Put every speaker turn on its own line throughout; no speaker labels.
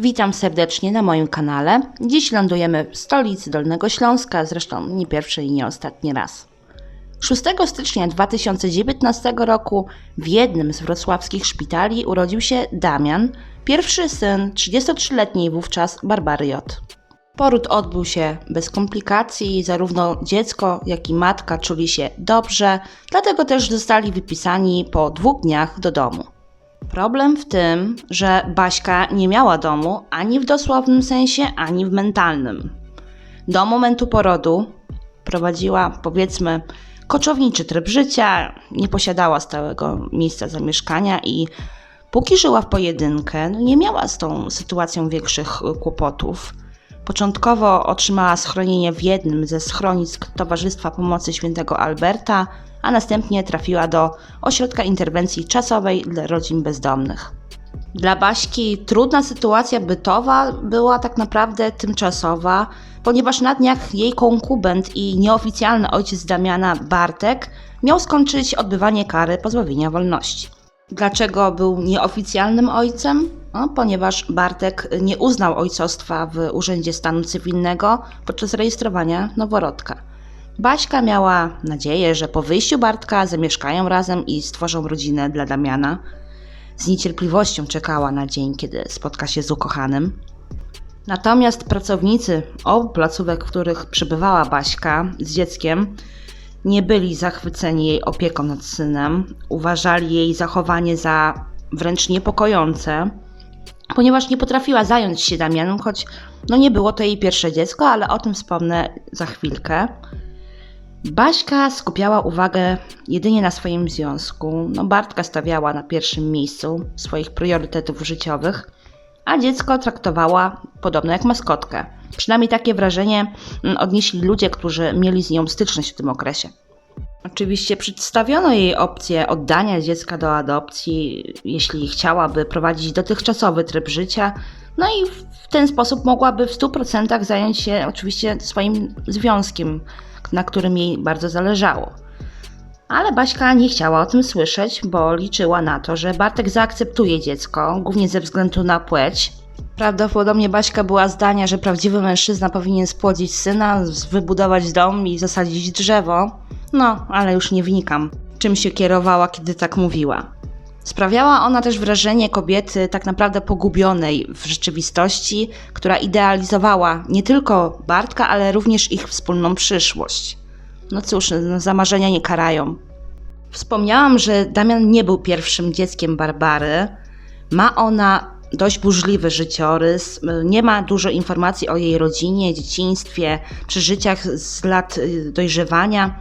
Witam serdecznie na moim kanale. Dziś lądujemy w stolicy Dolnego Śląska, zresztą nie pierwszy i nie ostatni raz. 6 stycznia 2019 roku w jednym z wrocławskich szpitali urodził się Damian, pierwszy syn 33-letniej wówczas Barbary J. Poród odbył się bez komplikacji, zarówno dziecko, jak i matka czuli się dobrze, dlatego też zostali wypisani po dwóch dniach do domu. Problem w tym, że Baśka nie miała domu ani w dosłownym sensie, ani w mentalnym. Do momentu porodu prowadziła, powiedzmy, koczowniczy tryb życia, nie posiadała stałego miejsca zamieszkania i póki żyła w pojedynkę, no nie miała z tą sytuacją większych kłopotów. Początkowo otrzymała schronienie w jednym ze schronisk Towarzystwa Pomocy Świętego Alberta, a następnie trafiła do ośrodka interwencji czasowej dla rodzin bezdomnych. Dla Baśki trudna sytuacja bytowa była tak naprawdę tymczasowa, ponieważ na dniach jej konkubent i nieoficjalny ojciec Damiana Bartek miał skończyć odbywanie kary pozbawienia wolności. Dlaczego był nieoficjalnym ojcem? No, ponieważ Bartek nie uznał ojcostwa w Urzędzie Stanu Cywilnego podczas rejestrowania noworodka. Baśka miała nadzieję, że po wyjściu Bartka zamieszkają razem i stworzą rodzinę dla Damiana. Z niecierpliwością czekała na dzień, kiedy spotka się z ukochanym. Natomiast pracownicy obu placówek, w których przebywała Baśka z dzieckiem, nie byli zachwyceni jej opieką nad synem. Uważali jej zachowanie za wręcz niepokojące, ponieważ nie potrafiła zająć się Damianem, choć no nie było to jej pierwsze dziecko, ale o tym wspomnę za chwilkę. Baśka skupiała uwagę jedynie na swoim związku. No, Bartka stawiała na pierwszym miejscu swoich priorytetów życiowych, a dziecko traktowała podobno jak maskotkę. Przynajmniej takie wrażenie mm, odnieśli ludzie, którzy mieli z nią styczność w tym okresie. Oczywiście przedstawiono jej opcję oddania dziecka do adopcji, jeśli chciałaby prowadzić dotychczasowy tryb życia, no i w ten sposób mogłaby w 100% zająć się oczywiście swoim związkiem, na którym jej bardzo zależało. Ale Baśka nie chciała o tym słyszeć, bo liczyła na to, że Bartek zaakceptuje dziecko, głównie ze względu na płeć. Prawdopodobnie Baśka była zdania, że prawdziwy mężczyzna powinien spłodzić syna, wybudować dom i zasadzić drzewo. No, ale już nie wnikam, czym się kierowała, kiedy tak mówiła. Sprawiała ona też wrażenie kobiety tak naprawdę pogubionej w rzeczywistości, która idealizowała nie tylko Bartka, ale również ich wspólną przyszłość. No cóż, no, za marzenia nie karają. Wspomniałam, że Damian nie był pierwszym dzieckiem Barbary. Ma ona dość burzliwy życiorys, nie ma dużo informacji o jej rodzinie, dzieciństwie, przeżyciach z lat y, dojrzewania.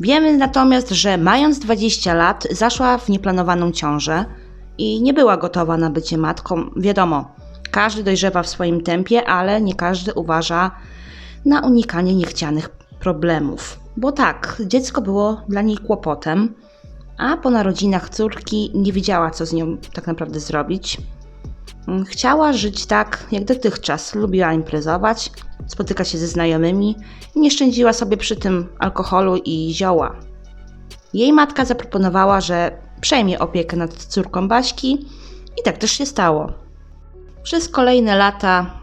Wiemy natomiast, że mając 20 lat zaszła w nieplanowaną ciążę i nie była gotowa na bycie matką. Wiadomo, każdy dojrzewa w swoim tempie, ale nie każdy uważa na unikanie niechcianych problemów. Bo tak, dziecko było dla niej kłopotem, a po narodzinach córki nie wiedziała, co z nią tak naprawdę zrobić. Chciała żyć tak jak dotychczas, lubiła imprezować, spotykać się ze znajomymi i nie szczędziła sobie przy tym alkoholu i zioła. Jej matka zaproponowała, że przejmie opiekę nad córką Baśki i tak też się stało. Przez kolejne lata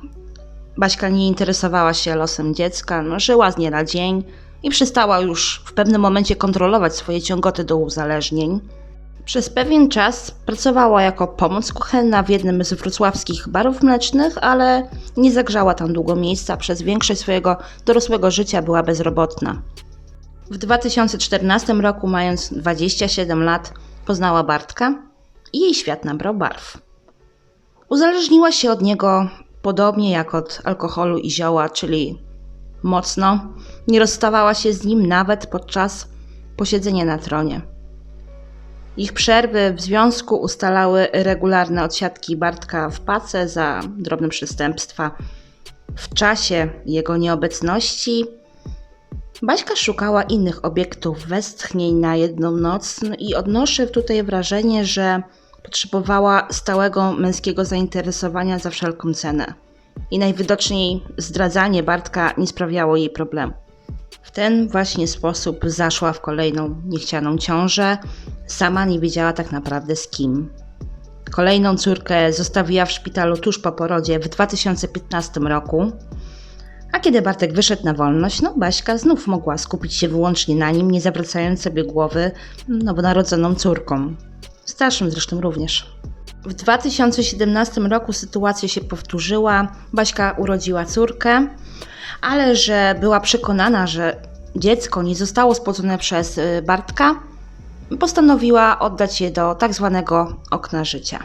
Baśka nie interesowała się losem dziecka, no, żyła z dnia na dzień i przestała już w pewnym momencie kontrolować swoje ciągoty do uzależnień. Przez pewien czas pracowała jako pomoc kuchenna w jednym z wrocławskich barów mlecznych, ale nie zagrzała tam długo miejsca. Przez większość swojego dorosłego życia była bezrobotna. W 2014 roku, mając 27 lat, poznała Bartka i jej świat nabrał barw. Uzależniła się od niego podobnie jak od alkoholu i zioła, czyli mocno. Nie rozstawała się z nim nawet podczas posiedzenia na tronie. Ich przerwy w związku ustalały regularne odsiadki Bartka w pace za drobne przestępstwa. W czasie jego nieobecności Baśka szukała innych obiektów westchnień na jedną noc no i odnoszę tutaj wrażenie, że potrzebowała stałego męskiego zainteresowania za wszelką cenę. I najwidoczniej zdradzanie Bartka nie sprawiało jej problemu. W ten właśnie sposób zaszła w kolejną niechcianą ciążę. Sama nie wiedziała tak naprawdę z kim. Kolejną córkę zostawiła w szpitalu tuż po porodzie w 2015 roku. A kiedy Bartek wyszedł na wolność, no Baśka znów mogła skupić się wyłącznie na nim, nie zawracając sobie głowy nowonarodzoną córką. Starszym zresztą również. W 2017 roku sytuacja się powtórzyła. Baśka urodziła córkę, ale że była przekonana, że dziecko nie zostało spłodzone przez y, Bartka, postanowiła oddać je do tak zwanego okna życia.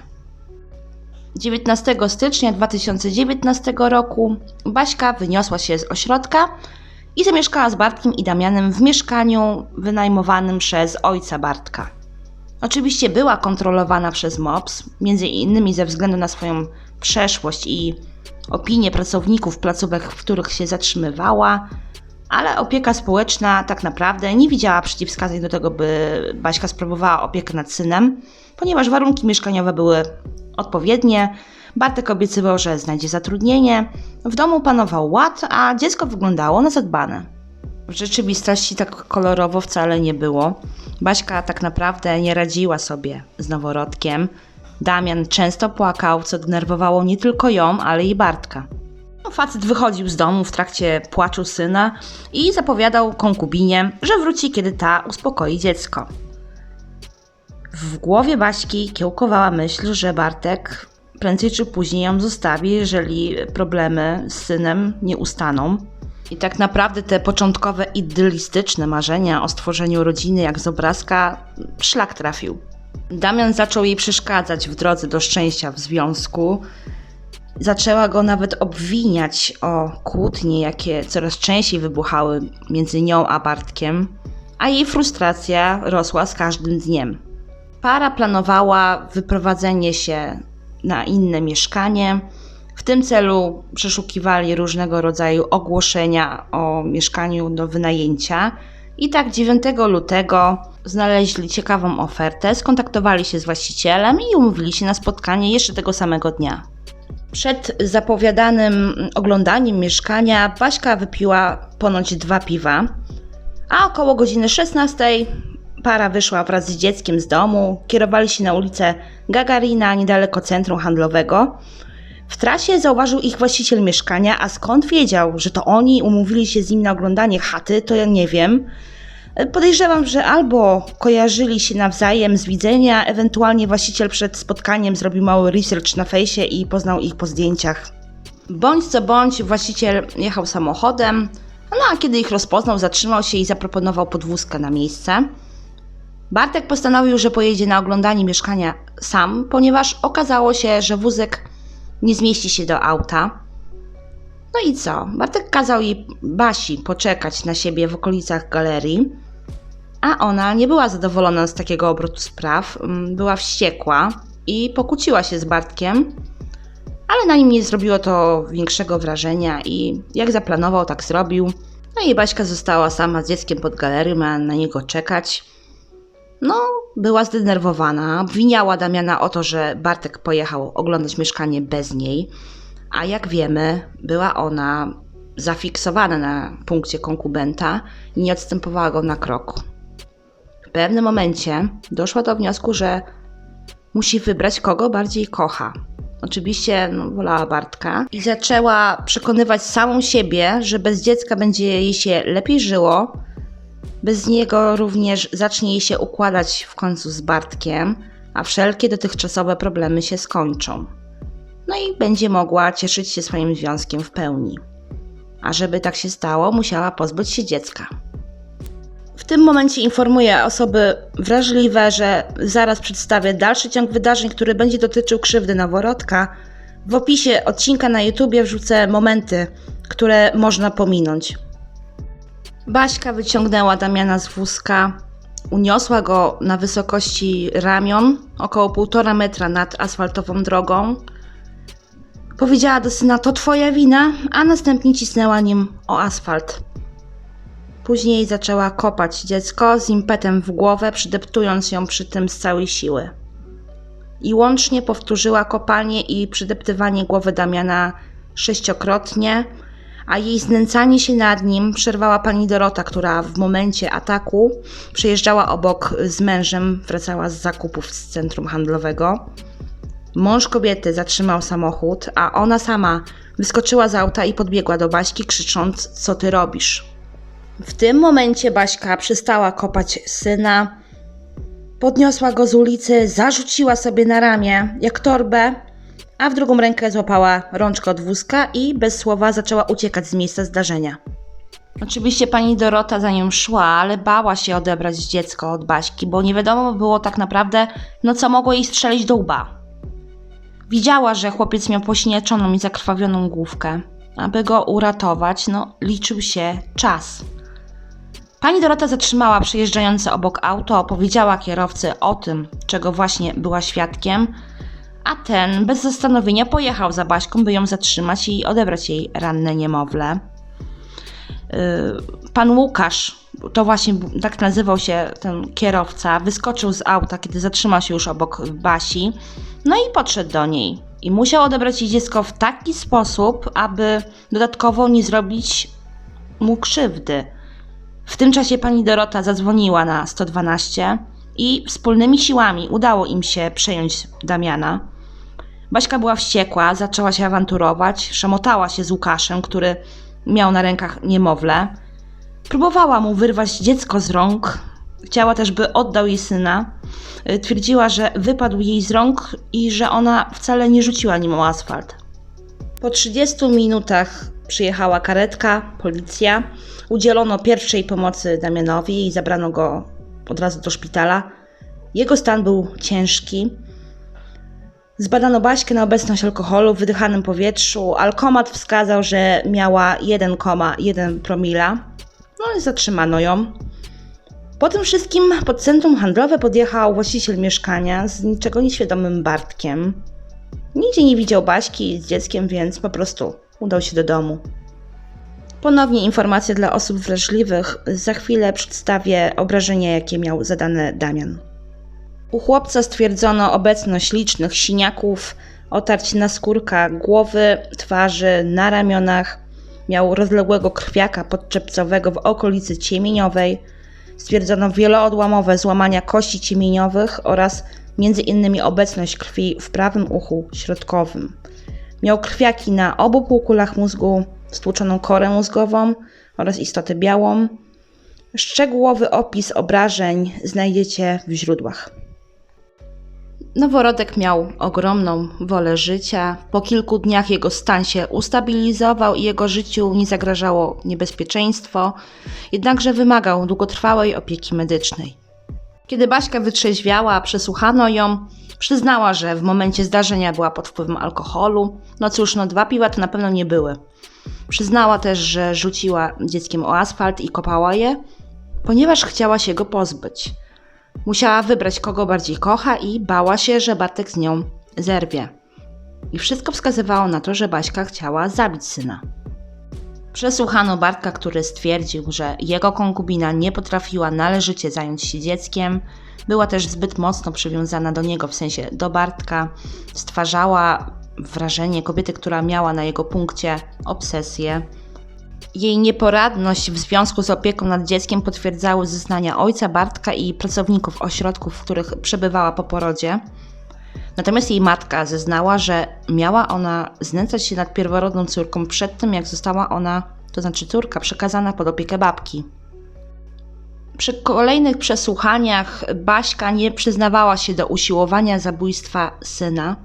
19 stycznia 2019 roku Baśka wyniosła się z ośrodka i zamieszkała z Bartkiem i Damianem w mieszkaniu wynajmowanym przez ojca Bartka. Oczywiście była kontrolowana przez MOPS, między innymi ze względu na swoją przeszłość i opinie pracowników placówek, w których się zatrzymywała, ale opieka społeczna tak naprawdę nie widziała przeciwwskazań do tego, by Baśka sprawowała opiekę nad synem, ponieważ warunki mieszkaniowe były odpowiednie. Bartek obiecywał, że znajdzie zatrudnienie. W domu panował ład, a dziecko wyglądało na zadbane. W rzeczywistości tak kolorowo wcale nie było. Baśka tak naprawdę nie radziła sobie z noworodkiem. Damian często płakał, co denerwowało nie tylko ją, ale i Bartka. No, facet wychodził z domu w trakcie płaczu syna i zapowiadał konkubinie, że wróci, kiedy ta uspokoi dziecko. W głowie Baśki kiełkowała myśl, że Bartek prędzej czy później ją zostawi, jeżeli problemy z synem nie ustaną. I tak naprawdę te początkowe idylistyczne marzenia o stworzeniu rodziny jak z obrazka szlak trafił. Damian zaczął jej przeszkadzać w drodze do szczęścia w związku. Zaczęła go nawet obwiniać o kłótnie, jakie coraz częściej wybuchały między nią a Bartkiem, a jej frustracja rosła z każdym dniem. Para planowała wyprowadzenie się na inne mieszkanie. W tym celu przeszukiwali różnego rodzaju ogłoszenia o mieszkaniu do wynajęcia. I tak 9 lutego znaleźli ciekawą ofertę, skontaktowali się z właścicielem i umówili się na spotkanie jeszcze tego samego dnia. Przed zapowiadanym oglądaniem mieszkania Baśka wypiła ponoć dwa piwa, a około godziny 16 para wyszła wraz z dzieckiem z domu, kierowali się na ulicę Gagarina niedaleko centrum handlowego. W trasie zauważył ich właściciel mieszkania, a skąd wiedział, że to oni umówili się z nim na oglądanie chaty, to ja nie wiem. Podejrzewam, że albo kojarzyli się nawzajem z widzenia, ewentualnie właściciel przed spotkaniem zrobił mały research na fejsie i poznał ich po zdjęciach. Bądź co bądź, właściciel jechał samochodem, no a kiedy ich rozpoznał, zatrzymał się i zaproponował podwózkę na miejsce. Bartek postanowił, że pojedzie na oglądanie mieszkania sam, ponieważ okazało się, że wózek nie zmieści się do auta. No i co? Bartek kazał jej Basi poczekać na siebie w okolicach galerii, a ona nie była zadowolona z takiego obrotu spraw, mm, była wściekła i pokłóciła się z Bartkiem, ale na nim nie zrobiło to większego wrażenia i jak zaplanował, tak zrobił. No i Baśka została sama z dzieckiem pod galerią, ma na niego czekać. No, była zdenerwowana, obwiniała Damiana o to, że Bartek pojechał oglądać mieszkanie bez niej, a jak wiemy, była ona zafiksowana na punkcie konkubenta i nie odstępowała go na krok. Pewnym momencie doszła do wniosku, że musi wybrać, kogo bardziej kocha. Oczywiście no, wolała Bartka i zaczęła przekonywać samą siebie, że bez dziecka będzie jej się lepiej żyło, bez niego również zacznie jej się układać w końcu z Bartkiem, a wszelkie dotychczasowe problemy się skończą. No i będzie mogła cieszyć się swoim związkiem w pełni. A żeby tak się stało, musiała pozbyć się dziecka. W tym momencie informuję osoby wrażliwe, że zaraz przedstawię dalszy ciąg wydarzeń, który będzie dotyczył krzywdy noworodka. W opisie odcinka na YouTubie wrzucę momenty, które można pominąć. Baśka wyciągnęła Damiana z wózka, uniosła go na wysokości ramion, około półtora metra nad asfaltową drogą. Powiedziała do syna: To twoja wina, a następnie cisnęła nim o asfalt. Później zaczęła kopać dziecko z impetem w głowę, przydeptując ją przy tym z całej siły. I łącznie powtórzyła kopanie i przydeptywanie głowy Damiana sześciokrotnie, a jej znęcanie się nad nim przerwała pani Dorota, która w momencie ataku przejeżdżała obok z mężem, wracała z zakupów z centrum handlowego. Mąż kobiety zatrzymał samochód, a ona sama wyskoczyła z auta i podbiegła do Baśki, krzycząc: Co ty robisz? W tym momencie Baśka przestała kopać syna, podniosła go z ulicy, zarzuciła sobie na ramię jak torbę, a w drugą rękę złapała rączkę od wózka i bez słowa zaczęła uciekać z miejsca zdarzenia. Oczywiście pani Dorota za nią szła, ale bała się odebrać dziecko od Baśki, bo nie wiadomo było tak naprawdę, no co mogło jej strzelić do łba. Widziała, że chłopiec miał pośnieczoną i zakrwawioną główkę. Aby go uratować, no liczył się czas. Pani Dorota zatrzymała przejeżdżające obok auto, opowiedziała kierowcy o tym, czego właśnie była świadkiem, a ten bez zastanowienia pojechał za Baśką, by ją zatrzymać i odebrać jej ranne niemowlę. Yy, Pan Łukasz, to właśnie tak nazywał się ten kierowca, wyskoczył z auta, kiedy zatrzymał się już obok Basi, no i podszedł do niej. I musiał odebrać jej dziecko w taki sposób, aby dodatkowo nie zrobić mu krzywdy. W tym czasie pani Dorota zadzwoniła na 112 i wspólnymi siłami udało im się przejąć Damiana. Baśka była wściekła, zaczęła się awanturować, szamotała się z Łukaszem, który miał na rękach niemowlę. Próbowała mu wyrwać dziecko z rąk, chciała też, by oddał jej syna. Y, Twierdziła, że wypadł jej z rąk i że ona wcale nie rzuciła nim o asfalt. Po 30 minutach przyjechała karetka, policja. Udzielono pierwszej pomocy Damianowi i zabrano go od razu do szpitala. Jego stan był ciężki. Zbadano Baśkę na obecność alkoholu w wydychanym powietrzu. Alkomat wskazał, że miała 1,1 promila. No i zatrzymano ją. Po tym wszystkim pod centrum handlowe podjechał właściciel mieszkania z niczego nieświadomym Bartkiem. Nigdzie nie widział Baśki z dzieckiem, więc po prostu udał się do domu. Ponownie informacje dla osób wrażliwych. Za chwilę przedstawię obrażenia, jakie miał zadane Damian. U chłopca stwierdzono obecność licznych siniaków, otarć na skórka głowy, twarzy, na ramionach. Miał rozległego krwiaka podczepcowego w okolicy ciemieniowej. Stwierdzono wieloodłamowe złamania kości ciemieniowych oraz między innymi obecność krwi w prawym uchu środkowym. Miał krwiaki na obu półkulach mózgu, stłuczoną korę mózgową oraz istotę białą. Szczegółowy opis obrażeń znajdziecie w źródłach. Noworodek miał ogromną wolę życia. Po kilku dniach jego stan się ustabilizował i jego życiu nie zagrażało niebezpieczeństwo, jednakże wymagał długotrwałej opieki medycznej. Kiedy Baśka wytrzeźwiała, przesłuchano ją, przyznała, że w momencie zdarzenia była pod wpływem alkoholu. No cóż, no dwa piwa to na pewno nie były. Przyznała też, że rzuciła dzieckiem o asfalt i kopała je, ponieważ chciała się go pozbyć. Musiała wybrać, kogo bardziej kocha i bała się, że Bartek z nią zerwie. I wszystko wskazywało na to, że Baśka chciała zabić syna. Przesłuchano Bartka, który stwierdził, że jego konkubina nie potrafiła należycie zająć się dzieckiem, była też zbyt mocno przywiązana do niego, w sensie do Bartka, stwarzała wrażenie kobiety, która miała na jego punkcie obsesję. Jej nieporadność w związku z opieką nad dzieckiem potwierdzały zeznania ojca Bartka i pracowników ośrodków, w których przebywała po porodzie. Natomiast jej matka zeznała, że miała ona znęcać się nad pierworodną córką przed tym, jak została ona, to znaczy córka, przekazana pod opiekę babki. Przy kolejnych przesłuchaniach Baśka nie przyznawała się do usiłowania zabójstwa syna.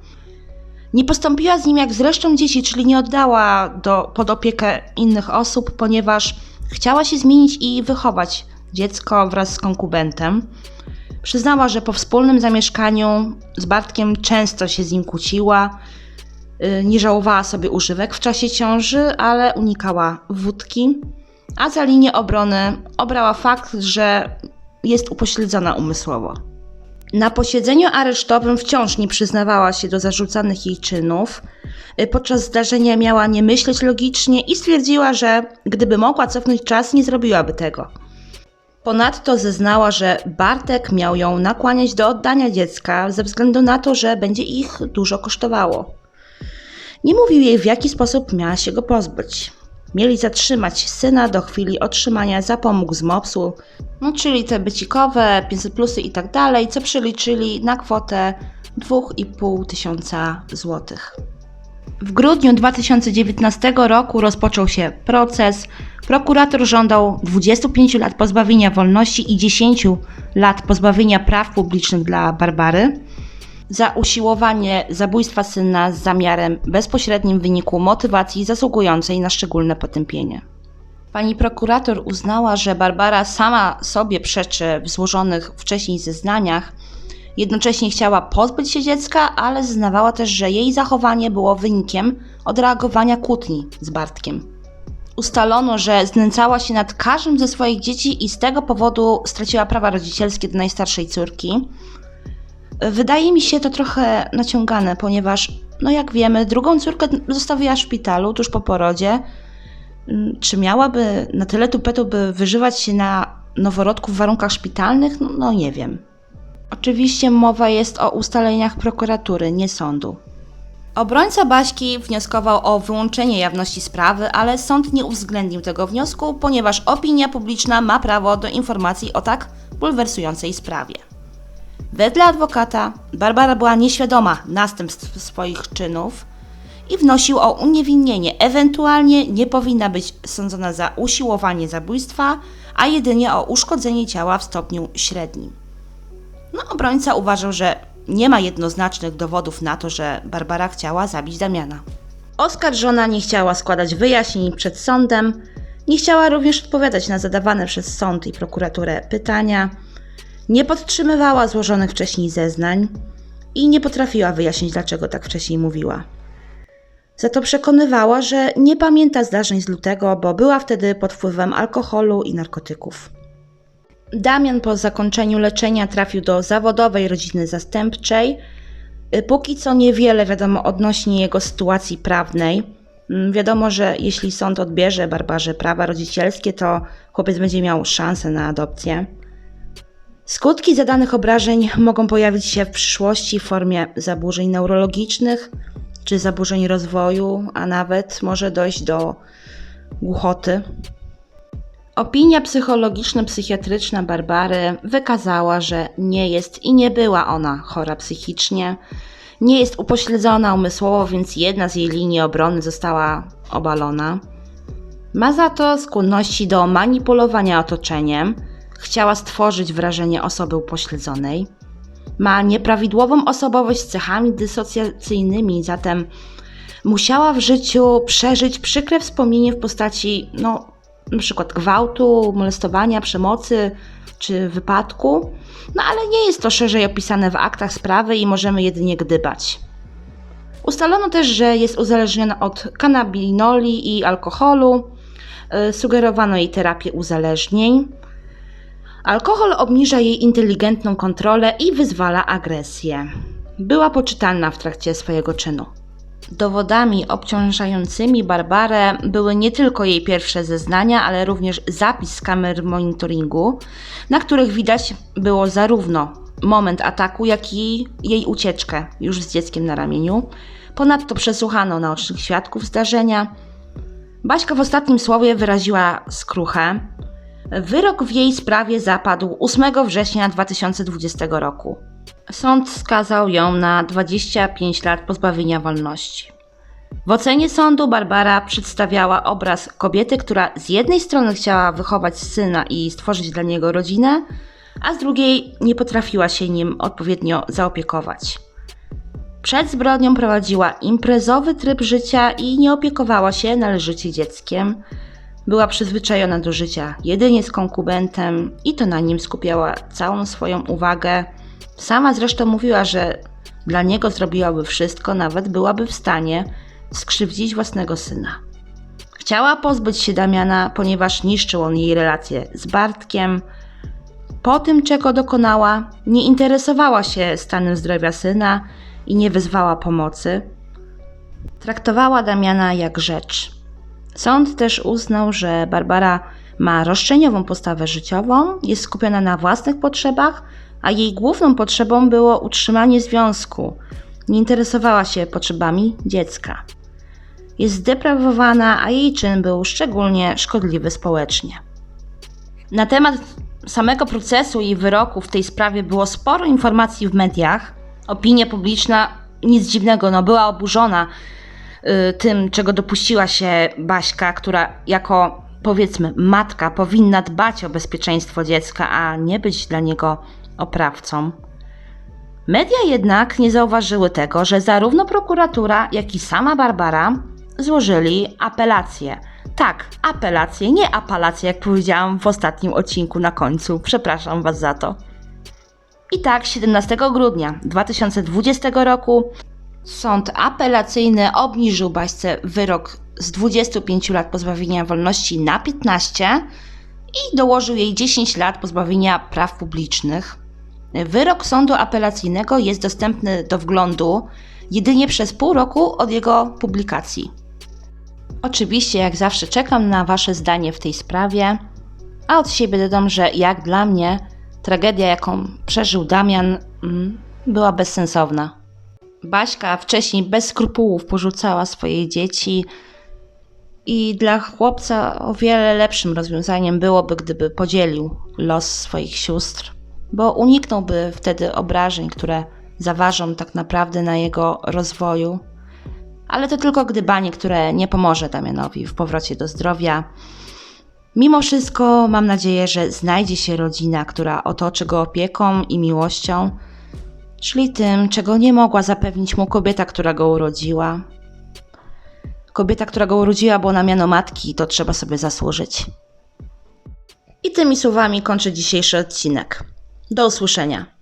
Nie postąpiła z nim jak z resztą dzieci, czyli nie oddała do, pod opiekę innych osób, ponieważ chciała się zmienić i wychować dziecko wraz z konkubentem. Przyznała, że po wspólnym zamieszkaniu z Bartkiem często się z nim kłóciła. y, Nie żałowała sobie używek w czasie ciąży, ale unikała wódki. A za linię obrony obrała fakt, że jest upośledzona umysłowo. Na posiedzeniu aresztowym wciąż nie przyznawała się do zarzucanych jej czynów. Y, Podczas zdarzenia miała nie myśleć logicznie i stwierdziła, że gdyby mogła cofnąć czas, nie zrobiłaby tego. Ponadto zeznała, że Bartek miał ją nakłaniać do oddania dziecka ze względu na to, że będzie ich dużo kosztowało. Nie mówił jej, w jaki sposób miała się go pozbyć. Mieli zatrzymać syna do chwili otrzymania zapomóg z MOPS-u, no czyli te bycikowe, 500 plusy i tak dalej, co przeliczyli na kwotę 2,5 tysiąca złotych. W grudniu 2019 roku rozpoczął się proces. Prokurator żądał 25 lat pozbawienia wolności i 10 lat pozbawienia praw publicznych dla Barbary za usiłowanie zabójstwa syna z zamiarem bezpośrednim w wyniku motywacji zasługującej na szczególne potępienie. Pani prokurator uznała, że Barbara sama sobie przeczy w złożonych wcześniej zeznaniach, jednocześnie chciała pozbyć się dziecka, ale zeznawała też, że jej zachowanie było wynikiem odreagowania kłótni z Bartkiem. Ustalono, że znęcała się nad każdym ze swoich dzieci i z tego powodu straciła prawa rodzicielskie do najstarszej córki. Wydaje mi się to trochę naciągane, ponieważ, no jak wiemy, drugą córkę zostawiła w szpitalu tuż po porodzie. Mm, Czy miałaby na tyle tupetu, by wyżywać się na noworodku w warunkach szpitalnych? No, no nie wiem. Oczywiście mowa jest o ustaleniach prokuratury, nie sądu. Obrońca Baśki wnioskował o wyłączenie jawności sprawy, ale sąd nie uwzględnił tego wniosku, ponieważ opinia publiczna ma prawo do informacji o tak bulwersującej sprawie. Wedle adwokata Barbara była nieświadoma następstw swoich czynów i wnosił o uniewinnienie, ewentualnie nie powinna być sądzona za usiłowanie zabójstwa, a jedynie o uszkodzenie ciała w stopniu średnim. No, obrońca uważał, że nie ma jednoznacznych dowodów na to, że Barbara chciała zabić Damiana. Oskarżona nie chciała składać wyjaśnień przed sądem, nie chciała również odpowiadać na zadawane przez sąd i prokuraturę pytania, nie podtrzymywała złożonych wcześniej zeznań i nie potrafiła wyjaśnić, dlaczego tak wcześniej mówiła. Za to przekonywała, że nie pamięta zdarzeń z lutego, bo była wtedy pod wpływem alkoholu i narkotyków. Damian po zakończeniu leczenia trafił do zawodowej rodziny zastępczej. Y, Póki co niewiele wiadomo odnośnie jego sytuacji prawnej. Mm, Wiadomo, że jeśli sąd odbierze Barbarze prawa rodzicielskie, to chłopiec będzie miał szansę na adopcję. Skutki zadanych obrażeń mogą pojawić się w przyszłości w formie zaburzeń neurologicznych czy zaburzeń rozwoju, a nawet może dojść do głuchoty. Opinia psychologiczno-psychiatryczna Barbary wykazała, że nie jest i nie była ona chora psychicznie. Nie jest upośledzona umysłowo, więc jedna z jej linii obrony została obalona. Ma za to skłonności do manipulowania otoczeniem. Chciała stworzyć wrażenie osoby upośledzonej. Ma nieprawidłową osobowość z cechami dysocjacyjnymi, zatem musiała w życiu przeżyć przykre wspomnienie w postaci, no, przykład gwałtu, molestowania, przemocy czy wypadku. No ale nie jest to szerzej opisane w aktach sprawy i możemy jedynie gdybać. Ustalono też, że jest uzależniona od kanabinoli i alkoholu. Y, Sugerowano jej terapię uzależnień. Alkohol obniża jej inteligentną kontrolę i wyzwala agresję. Była poczytalna w trakcie swojego czynu. Dowodami obciążającymi Barbarę były nie tylko jej pierwsze zeznania, ale również zapis z kamer monitoringu, na których widać było zarówno moment ataku, jak i jej ucieczkę już z dzieckiem na ramieniu. Ponadto przesłuchano naocznych świadków zdarzenia. Baśka w ostatnim słowie wyraziła skruchę. Wyrok w jej sprawie zapadł 8 września 2020 roku. Sąd skazał ją na 25 lat pozbawienia wolności. W ocenie sądu Barbara przedstawiała obraz kobiety, która z jednej strony chciała wychować syna i stworzyć dla niego rodzinę, a z drugiej nie potrafiła się nim odpowiednio zaopiekować. Przed zbrodnią prowadziła imprezowy tryb życia i nie opiekowała się należycie dzieckiem. Była przyzwyczajona do życia jedynie z konkubentem i to na nim skupiała całą swoją uwagę. Sama zresztą mówiła, że dla niego zrobiłaby wszystko, nawet byłaby w stanie skrzywdzić własnego syna. Chciała pozbyć się Damiana, ponieważ niszczył on jej relacje z Bartkiem. Po tym, czego dokonała, nie interesowała się stanem zdrowia syna i nie wezwała pomocy. Traktowała Damiana jak rzecz. Sąd też uznał, że Barbara ma roszczeniową postawę życiową, jest skupiona na własnych potrzebach, a jej główną potrzebą było utrzymanie związku. Nie interesowała się potrzebami dziecka. Jest zdeprawowana, a jej czyn był szczególnie szkodliwy społecznie. Na temat samego procesu i wyroku w tej sprawie było sporo informacji w mediach. Opinia publiczna, nic dziwnego, no była oburzona y, tym, czego dopuściła się Baśka, która jako powiedzmy matka powinna dbać o bezpieczeństwo dziecka, a nie być dla niego oprawcą. Media jednak nie zauważyły tego, że zarówno prokuratura, jak i sama Barbara złożyli apelację. Tak, apelację, nie apelację, jak powiedziałam w ostatnim odcinku na końcu. Przepraszam Was za to. I tak 17 grudnia 2020 roku sąd apelacyjny obniżył Baśce wyrok z 25 lat pozbawienia wolności na 15 i dołożył jej 10 lat pozbawienia praw publicznych. Wyrok sądu apelacyjnego jest dostępny do wglądu jedynie przez pół roku od jego publikacji. Oczywiście, jak zawsze, czekam na Wasze zdanie w tej sprawie, a od siebie dodam, że jak dla mnie tragedia, jaką przeżył Damian, mm, była bezsensowna. Baśka wcześniej bez skrupułów porzucała swoje dzieci i dla chłopca o wiele lepszym rozwiązaniem byłoby, gdyby podzielił los swoich sióstr, bo uniknąłby wtedy obrażeń, które zaważą tak naprawdę na jego rozwoju. Ale to tylko gdybanie, które nie pomoże Damianowi w powrocie do zdrowia. Mimo wszystko mam nadzieję, że znajdzie się rodzina, która otoczy go opieką i miłością, czyli tym, czego nie mogła zapewnić mu kobieta, która go urodziła. Kobieta, która go urodziła, bo na miano matki, to trzeba sobie zasłużyć. I tymi słowami kończę dzisiejszy odcinek. Do usłyszenia.